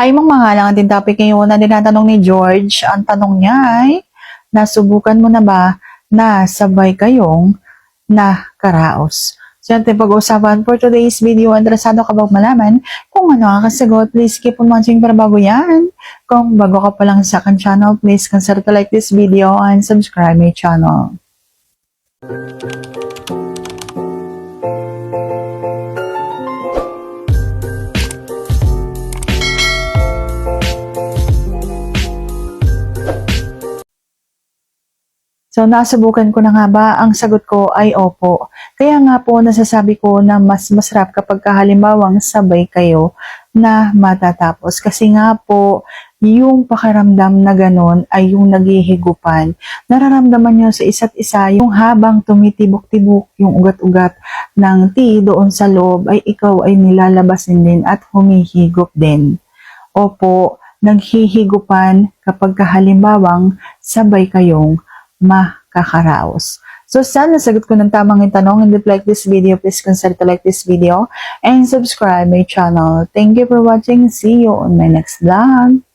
Hay mong mga lang din topic ngayon na tinatanong ni George. Ang tanong niya ay, nasubukan mo na ba na sabay kayong na karaos? So yan pag-uusapan for today's video. Interesado ka bang malaman kung ano ang kasagot? Please keep on watching para bago yan. Kung bago ka pa lang sa akin channel, please consider to like this video and subscribe my channel. So, nasubukan ko na nga ba? Ang sagot ko ay opo. Kaya nga po, nasasabi ko na mas masarap kapag halimbawang sabay kayo na matatapos. Kasi nga po, yung pakiramdam na ganun ay yung naghihigupan. Nararamdaman nyo sa isa't isa yung habang tumitibok-tibok yung ugat-ugat ng tea doon sa loob ay ikaw ay nilalabasin din at humihigop din. Opo, naghihigupan kapag halimbawang sabay kayong makakaraos. So, sana sagot ko ng tamang yung tanong. And if like this video, please consider to like this video and subscribe my channel. Thank you for watching. See you on my next vlog.